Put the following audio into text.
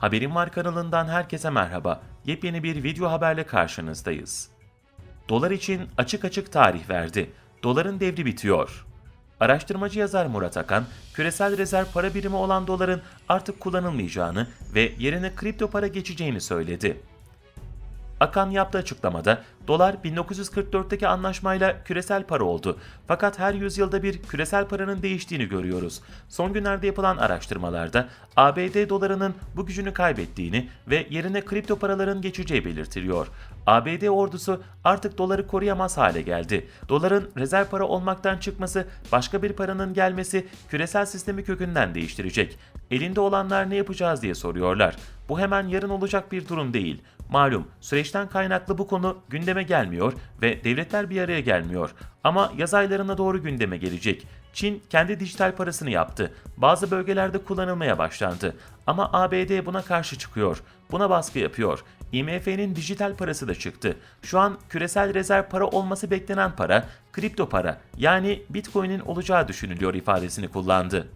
Haberim Var kanalından herkese merhaba. Yepyeni bir video haberle karşınızdayız. Dolar için açık açık tarih verdi. Doların devri bitiyor. Araştırmacı yazar Murat Akan, küresel rezerv para birimi olan doların artık kullanılmayacağını ve yerine kripto para geçeceğini söyledi. Akan yaptığı açıklamada dolar 1944'teki anlaşmayla küresel para oldu. Fakat her yüzyılda bir küresel paranın değiştiğini görüyoruz. Son günlerde yapılan araştırmalarda ABD dolarının bu gücünü kaybettiğini ve yerine kripto paraların geçeceği belirtiliyor. ABD ordusu artık doları koruyamaz hale geldi. Doların rezerv para olmaktan çıkması, başka bir paranın gelmesi küresel sistemi kökünden değiştirecek. Elinde olanlar ne yapacağız diye soruyorlar. Bu hemen yarın olacak bir durum değil. Malum süreçten kaynaklı bu konu gündeme gelmiyor ve devletler bir araya gelmiyor. Ama yaz aylarına doğru gündeme gelecek. Çin kendi dijital parasını yaptı. Bazı bölgelerde kullanılmaya başlandı. Ama ABD buna karşı çıkıyor. Buna baskı yapıyor. IMF'nin dijital parası da çıktı. Şu an küresel rezerv para olması beklenen para, kripto para yani Bitcoin'in olacağı düşünülüyor ifadesini kullandı.